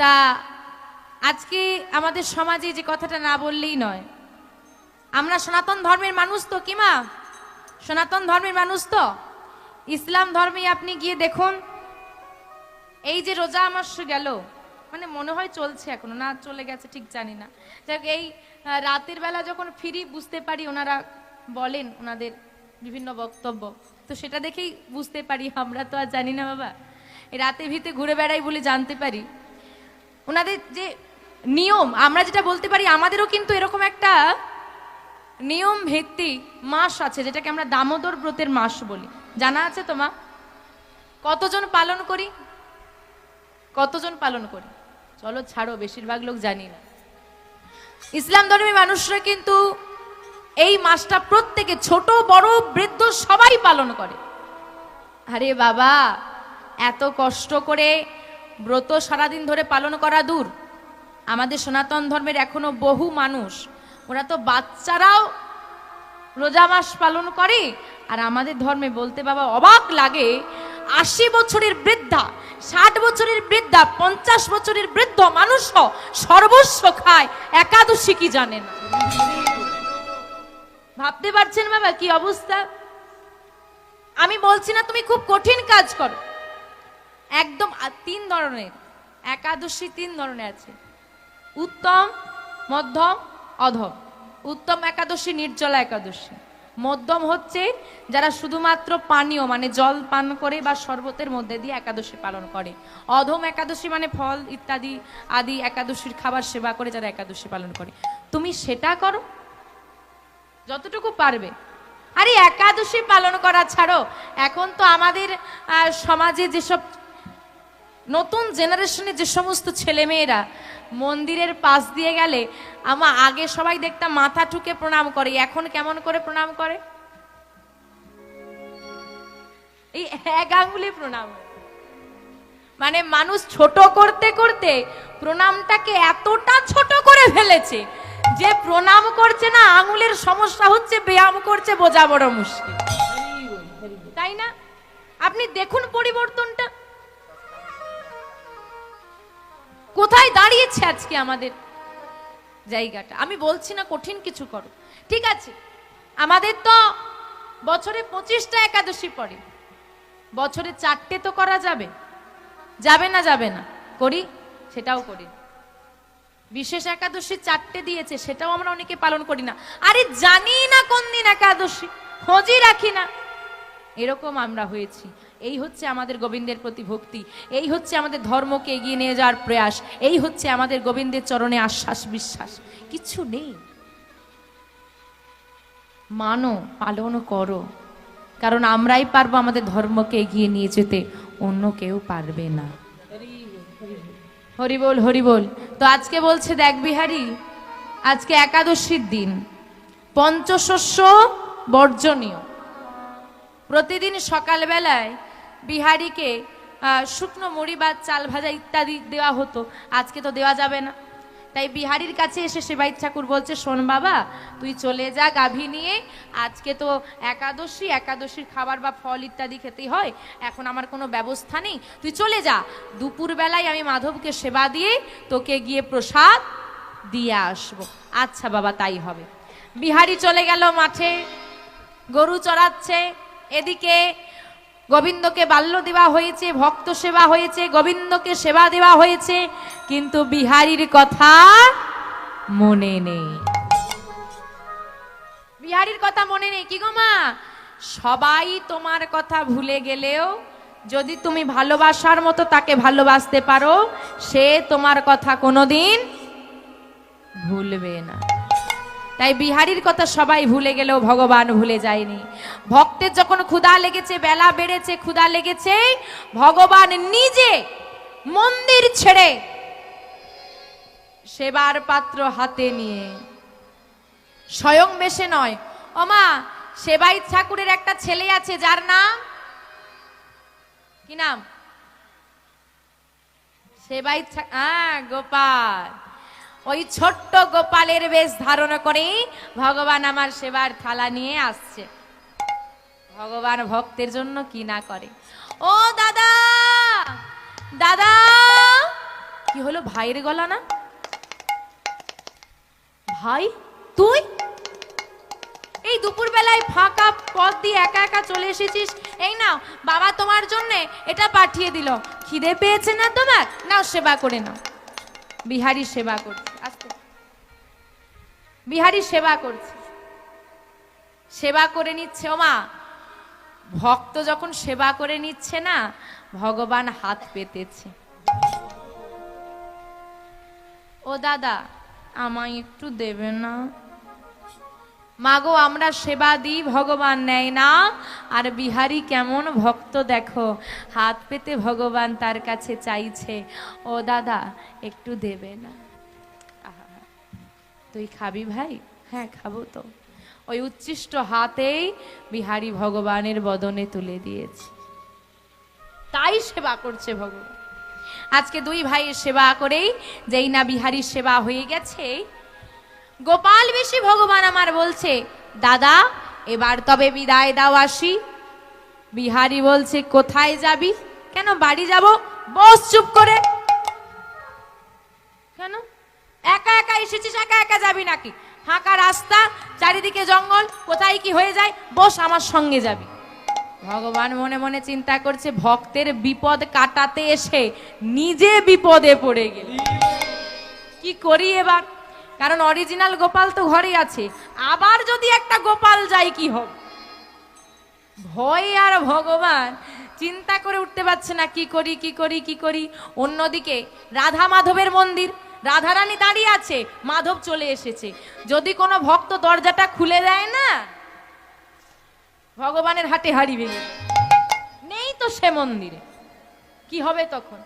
তা আজকে আমাদের সমাজে যে কথাটা না বললেই নয়। আমরা সনাতন ধর্মের মানুষ তো কি মা? সনাতন ধর্মের মানুষ তো? ইসলাম ধর্মে আপনি গিয়ে দেখুন, এই যে রোজা আমার গেল মানে মনে হয় চলছে এখনও, না চলে গেছে ঠিক জানি না। যাক এই রাতের বেলা যখন ফিরি বুঝতে পারি ওনারা বলেন ওনাদের বিভিন্ন বক্তব্য, তো সেটা দেখেই বুঝতে পারি আমরা তো আর জানি না বাবা। রাতে ভিতে ঘুরে বেড়াই বলে জানতে পারি। ওনাদের যে নিয়ম, আমরা যেটা বলতে পারি, আমাদেরও কিন্তু এরকম একটা নিয়ম ভিত্তিক মাস আছে, যেটাকে আমরা দামোদর ব্রতের মাস বলি। জানা আছে তোমা? কতজন পালন করি? কতজন পালন করি? চলো ছাড়ো, বেশিরভাগ লোক জানি না। ইসলাম ধর্মী মানুষরা কিন্তু এই মাসটা প্রত্যেকে ছোট, বড়, বৃদ্ধ সবাই পালন করে। আরে বাবা, এত কষ্ট করে ব্রত সারাদিন ধরে পালন করা দূর। আমাদের সনাতন ধর্মের এখনও বহু মানুষ, ওরা তো বাচ্চারাও রোজা মাস পালন করে, আর আমাদের ধর্মে বলতে বাবা অবাক লাগে, আশি বছরের বৃদ্ধা, ষাট বছরের বৃদ্ধা, পঞ্চাশ বছরের বৃদ্ধ মানুষ সর্বস্ব খায়, একাদশী কি জানে না। ভাবতে পারছেন বাবা কি অবস্থা? আমি বলছি না তুমি খুব কঠিন কাজ করো। একদম তিন ধরনের, একাদশী তিন ধরনের আছে। উত্তম, মধ্যম, অধম। উত্তম একাদশী, নির্জলা একাদশী। মধ্যম হচ্ছে যারা শুধুমাত্র পানীয় মানে জল পান করে বা শরবতের মধ্যে দিয়ে একাদশী পালন করে। অধম একাদশী মানে ফল ইত্যাদি আদি একাদশীর খাবার সেবা করে যারা একাদশী পালন করে। তুমি সেটা করো, যতটুকু পারবে। আরে একাদশী পালন করা ছাড়ো। এখন তো আমাদের সমাজে যেসব নতুন জেনারেশনে যে সমস্ত ছেলেমেয়েরা মন্দিরের পাশ দিয়ে গেলে আমার আগে সবাই দেখতাম মাথা ঠুকে প্রণাম করে, এখন কেমন করে প্রণাম করে? এই এক আঙ্গুলে প্রণাম। মানে মানুষ ছোট করতে করতে প্রণামটাকে এতটা ছোট করে ফেলেছে যে প্রণাম করছে না, আঙুলের সমস্যা হচ্ছে, ব্যায়াম করছে, বোঝা বড় মুশকিল। তাই না? আপনি দেখুন পরিবর্তনটা। কোথায় দাঁড়িয়েছে আজকে আমাদের জায়গাটা? আমি বলছি না কঠিন কিছু করো। ঠিক আছে? আমাদের তো বছরে পঁচিশটা একাদশী পড়ে। বছরে চারটে তো করা যাবে। যাবে না যাবে না। করি, সেটাও করি। বিশেষ একাদশী চারটে দিয়েছে, সেটাও আমরা অনেকে পালন করি না। আরে জানি না কোন দিন একাদশী, খোঁজই রাখি না। এরকম আমরা হয়েছি। এই হচ্ছে আমাদের গোবিন্দের প্রতি ভক্তি, এই হচ্ছে আমাদের ধর্মকে এগিয়ে নিয়ে যাওয়ার প্রয়াস, এই হচ্ছে আমাদের গোবিন্দের চরণে আশ্বাস বিশ্বাস, কিছু নেই। মানো, পালন করো, কারণ আমরাই পারব আমাদের ধর্মকে এগিয়ে নিয়ে যেতে, অন্য কেউ পারবে না। হরি বল হরি বল, তো আজকে বলছে দেখ বিহারি, আজকে একাদশীর দিন, পঞ্চশস্য বর্জনীয়। প্রতিদিন সকালবেলায় বিহারিকে শুকনো মুড়ি বা চাল ভাজা ইত্যাদি দেওয়া হতো। আজকে তো দেওয়া যাবে না। তাই বিহারির কাছে এসে সেবাই ঠাকুর বলছে, শোন বাবা, তুই চলে যা গাভী নিয়ে। আজকে তো একাদশী, একাদশীর খাবার বা ফল ইত্যাদি খেতেই হয়। এখন আমার কোনো ব্যবস্থা নেই। তুই চলে যা। দুপুর বেলায় আমি মাধবকে সেবা দিয়ে তোকে গিয়ে প্রসাদ দিয়ে আসব। আচ্ছা বাবা, তাই হবে। বিহারি চলে গেল মাঠে। গরু চড়াচ্ছে। এদিকে গোবিন্দকে বাল্য দেওয়া হয়েছে, ভক্ত সেবা হয়েছে, গোবিন্দকে সেবা দেওয়া হয়েছে, কিন্তু বিহারীর কথা মনে নেই। বিহারীর কথা মনে নেই। কি গো মা? সবাই তোমার কথা ভুলে গেলেও যদি তুমি ভালোবাসার মতো তাকে ভালোবাসতে পারো, সে তোমার কথা কোনোদিন ভুলবে না। তাই বিহারীর কথা সবাই ভুলে গেলেও ভগবান ভুলে যায়নি। ভক্তের যখন ক্ষুধা লেগেছে, বেলা বেড়েছে, ক্ষুধা লেগেছে, ভগবান নিজে মন্দির ছেড়ে সেবার পাত্র হাতে নিয়ে স্বয়ং বেশে নয়। ওমা সেবাই ঠাকুরের একটা ছেলে আছে, যার নাম? কি নাম? সেবাই হ্যাঁ গোপাল। ওই ছোট্ট গোপালের বেশ ধারণ করে ভগবান আমার সেবার থালা নিয়ে আসছে। ভগবান ভক্তের জন্য কি না করে? ও দাদা! দাদা! কি হলো ভাইয়ের গলা না? ভাই, তুই? এই দুপুর বেলায় ফাঁকা পথ দিয়ে একা একা চলে এসেছিস? এই নাও, বাবা তোমার জন্য এটা পাঠিয়ে দিল। খিদে পেয়েছে না তোমার? নাও সেবা করে নাও। বিহারি সেবা করছে। বিহারি সেবা করছে। সেবা করে নিচ্ছে, ও মা। ভক্ত যখন সেবা করে নিচ্ছে না, ভগবান হাত পেতেছে। ও দাদা, আমায় একটু দেবে না? মাগো, আমরা সেবা দিই, ভগবান নেয় না। আর বিহারি কেমন ভক্ত, দেখো। হাত পেতে ভগবান তার কাছে চাইছে। ও দাদা, একটু দেবে না। তুই খাবি ভাই? হ্যাঁ খাব তো। ওই উচ্ছিষ্ট হাতেই বিহারি ভগবানের বদনে তুলে দিয়েছে। তাই সেবা করছে ভগবান। আজকে দুই ভাইয়ের সেবা করেই যেই না বিহারীর সেবা হয়ে গেছে, গোপাল বেশি ভগবান আমার বলছে, দাদা, এবার তবে বিদায় দাও আসি। বিহারি বলছে, কোথায় যাবি? কেন বাড়ি যাব? বস চুপ করে। কেন? একা একা এসেছিস, একা একা যাবি নাকি? ফাঁকা রাস্তা, চারিদিকে জঙ্গল, কোথায় কি হয়ে যায়? বস আমার সঙ্গে যাবি। ভগবান মনে মনে চিন্তা করছে, ভক্তের বিপদ কাটাতে এসে নিজে বিপদে পড়ে গেল। কি করি এবার? কারণ অরিজিনাল গোপাল তো ঘরে আছে। আবার যদি একটা গোপাল যায় কি হবে? ভয় আর ভগবান চিন্তা করে উঠতে পারছে না, কি করি কি করি কি করি? অন্যদিকে রাধা মাধবের মন্দির রাধারানী দাঁড়িয়ে আছে। মাধব চলে এসেছে। যদি কোনো ভক্ত দরজাটা খুলে দেয় না, ভগবানের হাটে হাড়ি ভেঙে নেই তো সে মন্দিরে। কি হবে তখন?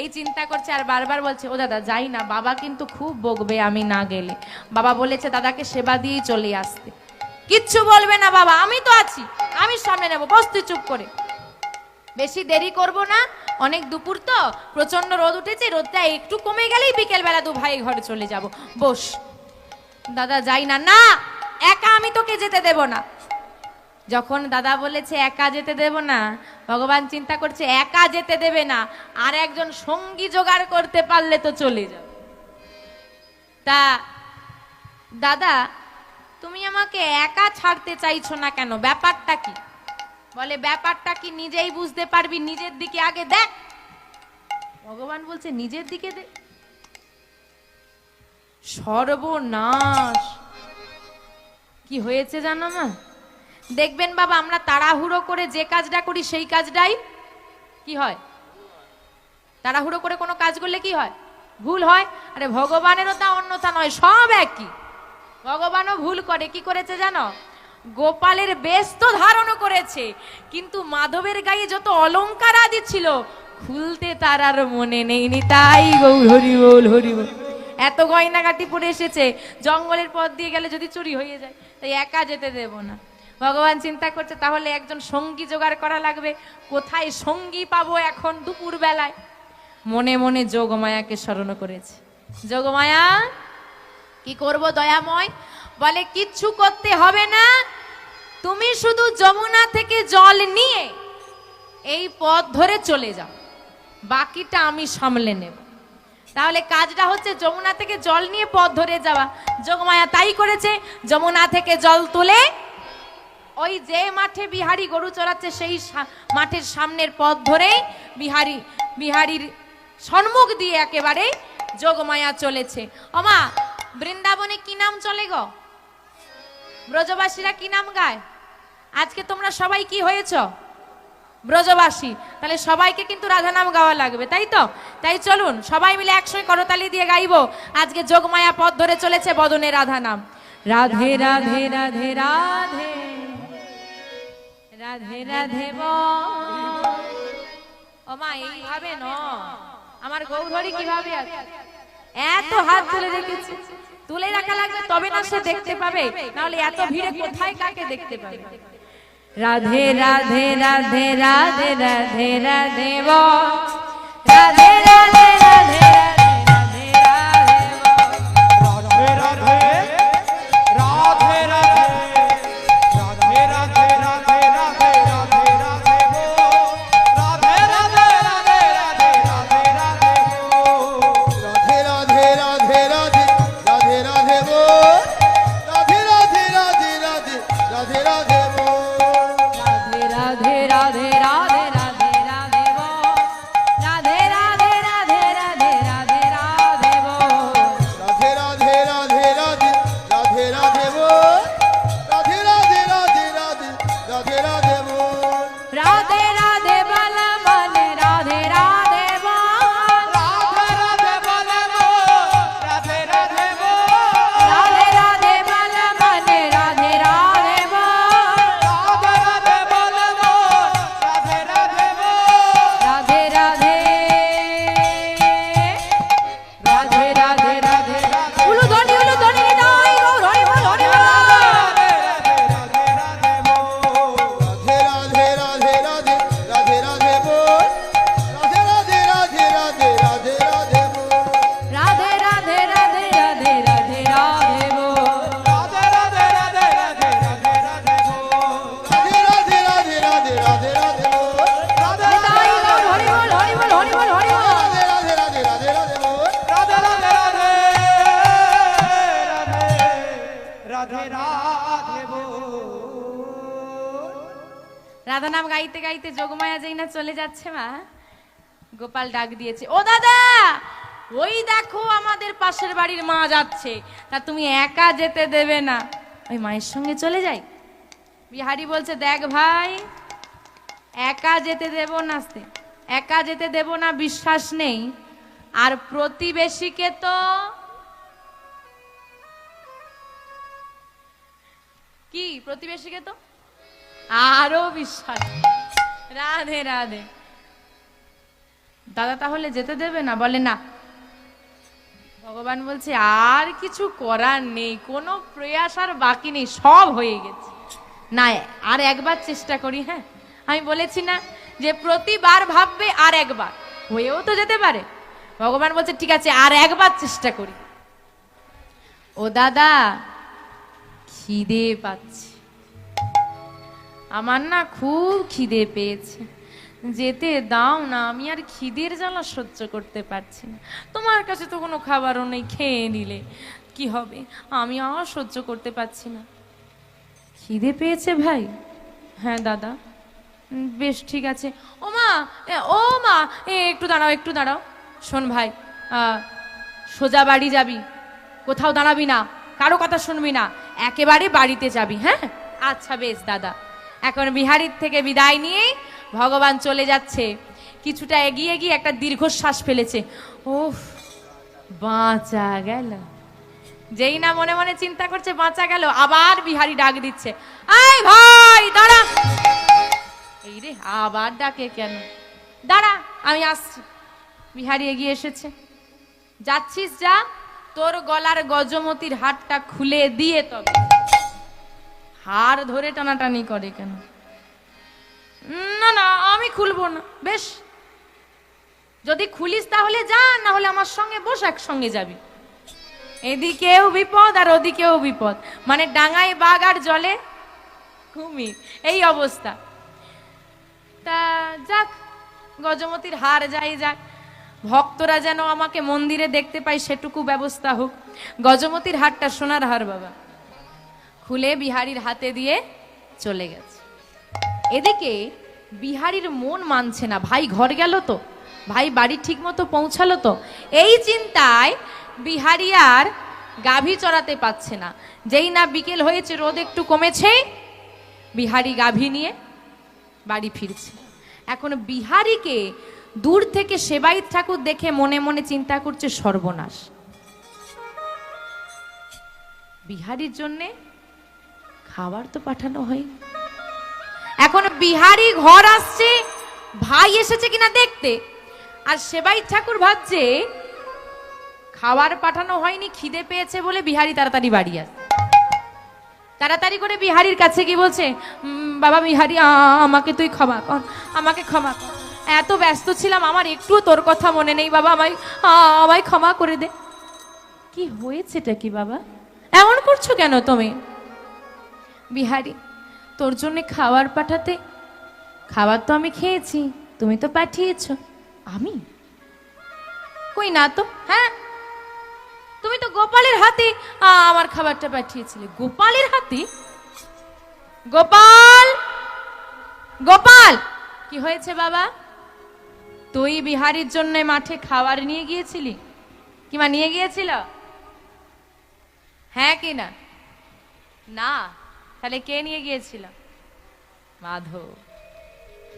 এই চিন্তা করছে আর বারবার বলছে, ও দাদা, যাই না, বাবা কিন্তু খুব বকবে, আমি না গেলে। বাবা বলেছে, দাদাকে সেবা দিয়েই চলে আসতে। কিচ্ছু বলবে না বাবা, আমি তো আছি, আমি সামনে নেব বস চুপ করে। বেশি দেরি করব না অনেক দুপুর তো প্রচণ্ড রোদ উঠেছে, রোদটা একটু কমে গেলেই বিকেল বেলা দু ভাই ঘরে চলে যাব। বস। দাদা, যাই না না, একা আমি তোকে যেতে দেব না। যখন দাদা বলেছে একা যেতে দেব না, ভগবান চিন্তা করছে একা যেতে দেবে না, আর একজন সঙ্গী জোগাড় করতে পারলে তো চলে যাবে। তা, দাদা, তুমি আমাকে একা ছাড়তে চাইছো না কেন? ব্যাপারটা কি? বলে, ব্যাপারটা কি নিজেই বুঝতে পারবি? নিজের দিকে আগে দেখ। ভগবান বলছে, নিজের দিকে দেখ সর্বনাশ। কি হয়েছে জানো না দেখবেন বাবা, আমরা তাড়াহুড়ো করে যে কাজটা করি সেই কাজটাই কি হয়? তাড়াহুড়ো করে কোনো কাজ করলে কি হয়? ভুল হয়? আরে, ভগবানেরও তা অন্যথা নয়, সব একই। ভগবানও ভুল করে। কি করেছে জানো? গোপালের বেশ তো ধারণও করেছে। কিন্তু মাধবের গায়ে যত অলংকার আদি ছিল, খুলতে তার আর মনে নেই নি। তাই গৌর হরি বল হরি বল। এত গয়নাগাটি পরে এসেছে, জঙ্গলের পথ দিয়ে গেলে যদি চুরি হয়ে যায়, তাই একা যেতে দেব না। ভগবান চিন্তা করছে, তাহলে একজন সঙ্গী জোগাড় করা লাগবে। কোথায় সঙ্গী পাবো এখন দুপুর বেলায় মনে মনে যোগমায়াকে স্মরণ করেছে। যোগমায়া, কি করব দয়াময়? বলে, কিচ্ছু করতে হবে না। তুমি শুধু যমুনা থেকে জল নিয়ে এই পথ ধরে চলে যাও। বাকিটা আমি সামলে নেব। তাহলে কাজটা হচ্ছে যমুনা থেকে জল নিয়ে পথ ধরে যাওয়া। যোগমায়া তাই করেছে, যমুনা থেকে জল তুলে ওই যে মাঠে বিহারি গরু চড়াচ্ছে, সেই মাঠের সামনের পথ ধরেই বিহারি, বিহারির সম্মুখ দিয়ে একেবারে যোগমায়া চলেছে। অমা বৃন্দাবনে কি নাম চলে গো? ব্রজবাসীরা কি নাম গায়? আজকে তোমরা সবাই কি হয়েছ? ব্রজবাসী। তাহলে সবাইকে কিন্তু রাধা নাম গাওয়া লাগবে, তাই তো? তাই চলুন, সবাই মিলে একসঙ্গে করতালি দিয়ে গাইবো। আজকে যোগমায়া পথ ধরে চলেছে বদনে রাধা নাম। রাধে রাধে রাধে রাধে। রাধে রাধে ও মা এইভাবে ন আমার গৌরহরি কীভাবে আছে? এত হাত তুলে রেখেছে। তুলে রাখা লাগবে তবে না সে দেখতে পাবে নাহলে এত ভিড়ে কোথায় কাকে দেখতে পাবে রাধে রাধে রাধে রাধে রাধে রাধে রাধে রাধে রাধে রাধে রাধে রাধে রাধা নাম গাইতে গাইতে যোগমায়া যেই না চলে যাচ্ছে মা, গোপাল ডাক দিয়েছে, ও দাদা, ওই দেখো আমাদের পাশের বাড়ির মা যাচ্ছে, তা তুমি একা যেতে দেবে না। ওই মায়ের সঙ্গে চলে যাই। বিহারি বলছে, দেখ ভাই, একা যেতে দেব না একা যেতে দেব না, বিশ্বাস নেই। আর প্রতিবেশীকে তো কি? প্রতিবেশীকে তো? আরও বিশ্বাস। রাধে রাধে। দাদা তাহলে যেতে দেবে না? বলে না। ভগবান বলছে, আর কিছু করার নেই। কোনো প্রয়াস আর বাকি নেই। সব হয়ে গেছে। না, আর একবার চেষ্টা করি হ্যাঁ? আমি বলেছি না যে প্রতিবার ভাববে আর একবার। হয়েও তো যেতে পারে। ভগবান বলছে, ঠিক আছে, আর একবার চেষ্টা করি। ও দাদা খিদে পাচ্ছে। আমার না খুব খিদে পেয়েছে। যেতে দাও না, আমি আর খিদের জ্বালা সহ্য করতে পারছি না। তোমার কাছে তো কোনো খাবারও নেই, খেয়ে নিলে। কি হবে? আমি আর সহ্য করতে পারছি না। খিদে পেয়েছে ভাই? হ্যাঁ দাদা। বেশ, ঠিক আছে। ও মা ও মা, এ, একটু দাঁড়াও একটু দাঁড়াও। শোন ভাই সোজা বাড়ি যাবি। কোথাও দাঁড়াবি না। কারও কথা শুনবি না, একেবারে বাড়িতে যাবি হ্যাঁ? আচ্ছা বেশ, দাদা। এখন বিহারির থেকে বিদায় নিয়ে ভগবান চলে যাচ্ছে। কিছুটা এগিয়ে গিয়ে একটা দীর্ঘশ্বাস ফেলেছে। ওফ বাঁচা গেল। যেই না মনে মনে চিন্তা করছে, বাঁচা গেল, আবার বিহারি ডাক দিচ্ছে। আই ভাই, দাঁড়া। এই রে, আবার ডাকে কেন? দাঁড়া, আমি আসছি। বিহারি এগিয়ে এসেছে। যাচ্ছিস যা তোর গলার গজমতির হাতটা খুলে দিয়ে তবে। হার ধরে টানাটানি করে কেন? না না, আমি খুলবো না। বেশ। যদি খুলিস তাহলে যা না হলে আমার সঙ্গে বস, একসঙ্গে যাবি। এদিকেও বিপদ আর ওদিকেও বিপদ। মানে ডাঙায় বাঘ আর জলে কুমির এই অবস্থা। তা যাক, গজমতির হার যাই যাক। ভক্তরা যেন আমাকে মন্দিরে দেখতে পাই সেটুকু ব্যবস্থা হোক। গজমতির হারটা সোনার হার, বাবা। খুলে বিহারির হাতে দিয়ে চলে গেছে। এদিকে বিহারির মন মানছে না, ভাই, ঘর গেল তো? ভাই, বাড়ি ঠিক মতো পৌঁছালো তো? এই চিন্তায় বিহারি আর গাভী চড়াতে পাচ্ছে না। যেই না বিকেল হয়েছে, রোদ একটু কমেছে, বিহারি গাভী নিয়ে বাড়ি ফিরছে। এখন বিহারিকে দূর থেকে সেবাইত ঠাকুর দেখে মনে মনে চিন্তা করছে সর্বনাশ। বিহারির জন্যে খাবার তো পাঠানো হয় এখন বিহারি ঘর আসছে, ভাই এসেছে কিনা দেখতে। আর সেবাই ঠাকুর ভাবছে, খাবার পাঠানো হয়নি, খিদে পেয়েছে বলে বিহারি তাড়াতাড়ি বাড়ি আসে। তাড়াতাড়ি করে বিহারির কাছে কি বলছে বাবা বিহারি আমাকে তুই ক্ষমা কর, আমাকে ক্ষমা কর। এত ব্যস্ত ছিলাম, আমার একটুও তোর কথা মনে নেই বাবা, আমায় আমায় ক্ষমা করে দে। কি হয়েছেটা কি বাবা? এমন করছ কেন তুমি? বিহারি, তোর জন্য খাবার পাঠাতে, খাবার তো আমি খেয়েছি, তুমি তো পাঠিয়েছ। আমি? কই না তো হ্যাঁ? তুমি তো গোপালের হাতে আমার খাবারটা পাঠিয়েছিলে। গোপালের হাতে? গোপাল! গোপাল! কি হয়েছে বাবা? তুই বিহারির জন্য মাঠে খাবার নিয়ে গিয়েছিলি? কিমা নিয়ে গিয়েছিল? হ্যাঁ কি না? না তাহলে কে নিয়ে গিয়েছিল? মাধব।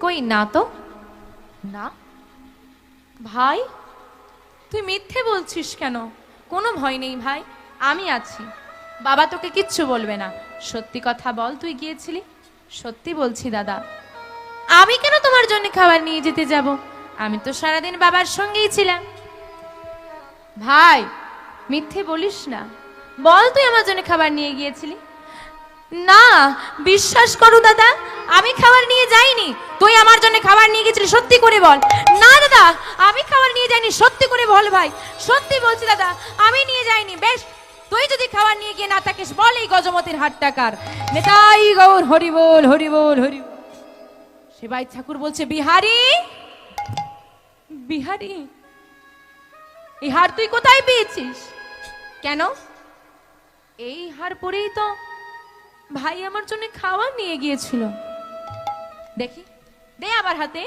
কই না তো। না? ভাই তুই মিথ্যে বলছিস কেন? কোনো ভয় নেই ভাই আমি আছি। বাবা তোকে কিচ্ছু বলবে না। সত্যি কথা বল তুই গিয়েছিলি? সত্যি বলছি দাদা। আমি কেন তোমার জন্য খাবার নিয়ে যেতে যাব? আমি তো সারাদিন বাবার সঙ্গেই ছিলাম। ভাই, মিথ্যে বলিস না। বল তুই আমার জন্য খাবার নিয়ে গিয়েছিলি। না, বিশ্বাস করো দাদা, আমি খাবার নিয়ে যাইনি। তুই আমার জন্য খাবার নিয়ে গেছিলি সত্যি করে বল। না দাদা, আমি খাবার নিয়ে যাইনি, সত্যি করে বল ভাই। সত্যি বলছি দাদা, আমি নিয়ে যাইনি, বেশ। তুই যদি খাবার নিয়ে গিয়ে না থাকিস, বল এই গজমতির হাট টাকার নেতাই গৌর, হরি বল হরি বল, হরি সেবাই ঠাকুর বলছে, বিহারি! বিহারি এই হার তুই কোথায় পেয়েছিস? কেন? এই হার পরেই তো ভাই আমার জন্য খাওয়া নিয়ে গিয়েছিল। দেখি, দে আবার হাতে।